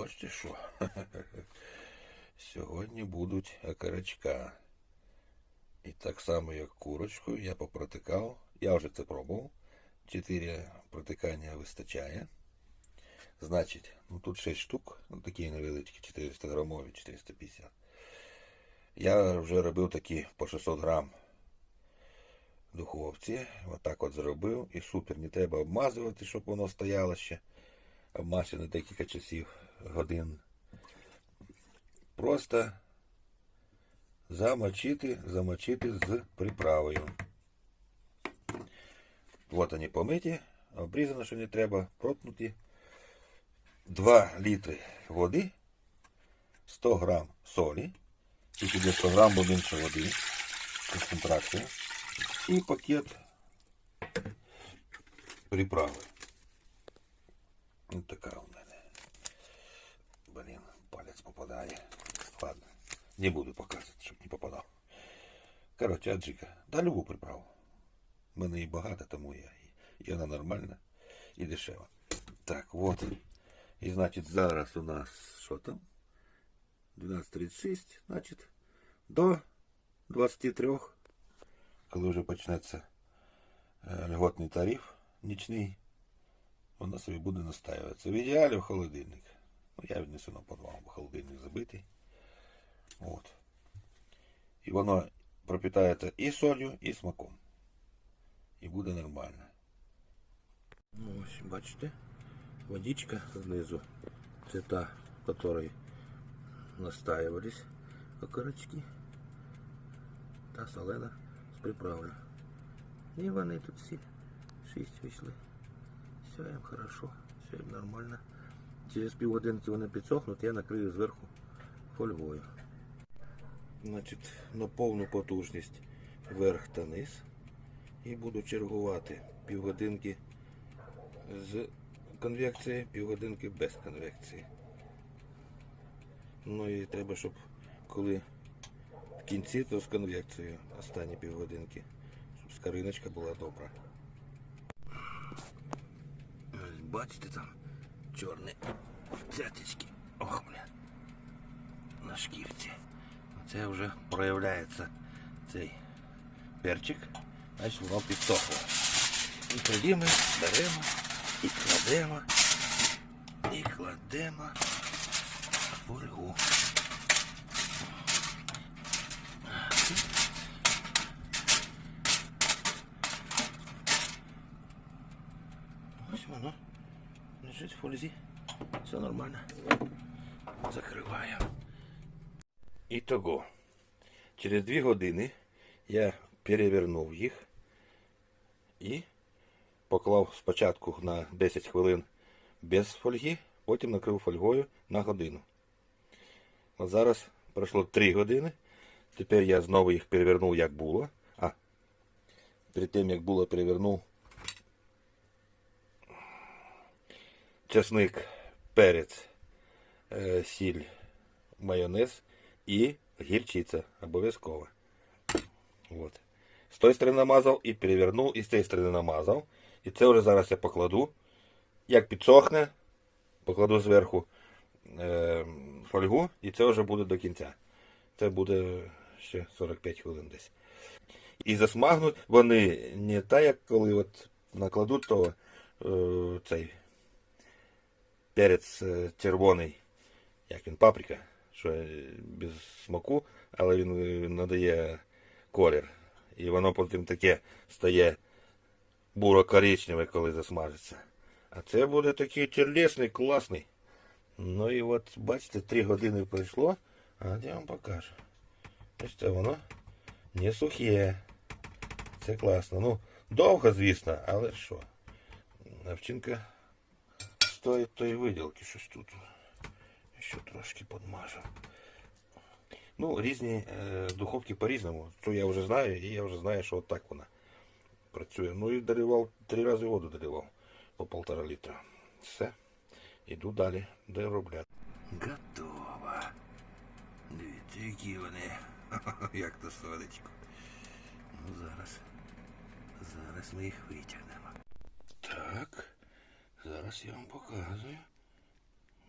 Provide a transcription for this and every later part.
бачите що? Сьогодні будуть окорочка. І так само, як курочку, я попротикав. Я вже це пробував. Чотири протикання вистачає. Значить, ну тут 6 штук, ну такі невеличкі, 400 грамові, 450. Я вже робив такі по 600 грам духовці. Отак от зробив. І супер. Не треба обмазувати, щоб воно стояло ще. Обмазати на декілька часів, годин. Просто замочити, замочити з приправою. Вот вони помиті, обрізано, що не треба, проткнуті. 2 літри води, 100 грам солі, тільки для 100 грам бо води, концентрація, і пакет приправи. Ось така. Блін, попадає. Ладно, не буду показувати, щоб не попадав. Коротше, аджика, да любу приправу. Мене її багато, тому я і вона нормальна і дешева. Так, от. І значить зараз у нас що там? 12.36, значить, до 23, коли вже почнеться е, льготний тариф нічний, вона собі буде настаюватися. В ідеалі в холодильник. Ну, я віднесу на подвал, бо холодильник забитий. От. І воно пропитається і солью, і смаком. І буде нормально. Ну, ось, бачите, водичка знизу. Це та, в которой окорочки. Та солена з приправою. І вони тут всі шість вийшли. Все їм хорошо, все їм нормально. Через півгодинки вони підсохнуть, я накрию зверху фольгою. Значить, на повну потужність вверх та низ. І буду чергувати півгодинки з конвекції, півгодинки без конвекції. Ну і треба, щоб коли в кінці, то з конвекцією останні півгодинки, щоб скариночка була добра. Бачите там чорні цяточки. Ох, бля. На шкірці. Це вже проявляється цей перчик, значить воно підсохло. І тоді ми беремо і кладемо, і кладемо фольгу. Ось воно фользі. Все нормально. Закриваю. І того. Через дві години я перевернув їх і поклав спочатку на 10 хвилин без фольги, потім накрив фольгою на годину. От зараз пройшло 3 години. Тепер я знову їх перевернув, як було. А, перед тим як було, перевернув чесник, перець, е, сіль, майонез і гірчиця обов'язково. Вот. З тої сторони намазав і перевернув, і з цієї сторони намазав. І це вже зараз я покладу. Як підсохне, покладу зверху е, фольгу, і це вже буде до кінця. Це буде ще 45 хвилин десь. І засмагнуть вони не так, як коли от накладуть, то е, цей перець е, червоний, як він паприка, що е, без смаку, але він е, надає колір. І воно потім таке стає буро-коричневе, коли засмажиться. А це буде такий черлесний, класний. Ну і от, бачите, 3 години пройшло, а я вам покажу. Бачите, воно не сухе. Це класно. Ну, довго, звісно, але що? Навчинка стоїть тої виділки, щось тут. Ще трошки подмажу. Ну, різні е, духовки по-різному. Це я вже знаю, і я вже знаю, що отак вона працює. Ну і доливав, три рази воду доливав по полтора літра. Все. Іду далі доробляти. Готово. Дивіться, які вони. Як то сонечко. Ну зараз. Зараз ми їх витягнемо. Зараз я вам показую.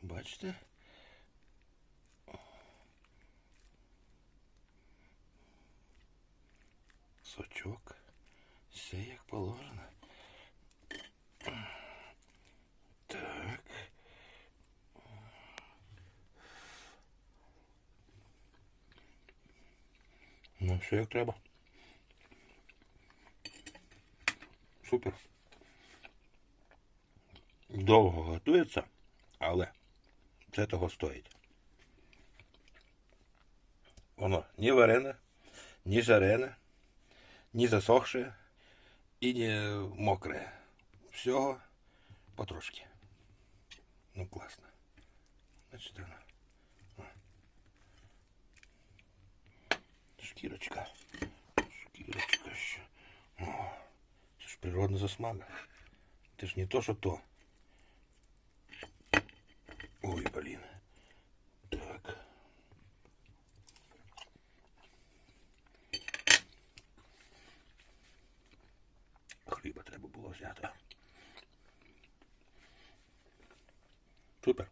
Бачите? Сочок. Все як положено. Так. Ну, все як треба. Супер. Довго готується, але це того стоїть. Воно ні варене, ні жарене, ні засохше і не мокре. Всього потрошки. Ну, класно. Значить, воно. О. Шкірочка. Шкірочка ще. О, це ж природна засмага. Це ж не то, що то. Ой, блін. Так. Хліба треба було взяти. Супер.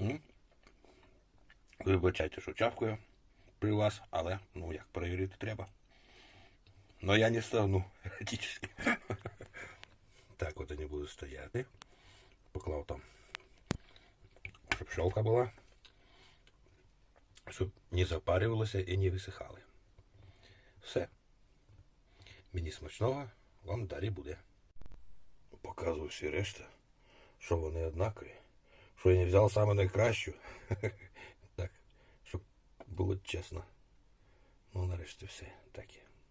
М? Вибачайте, що чавкою при вас, але ну як перевірити треба. Но я не стану практически. Так от вони будуть стояти. Поклав там, щоб щелка була. Щоб не запарювалося і не висихали. Все. Мені смачного, вам далі буде. Показую всі решта, що вони однакові. Що я не взяв саме найкращу. Так, щоб було чесно. Ну, нарешті все. Так є.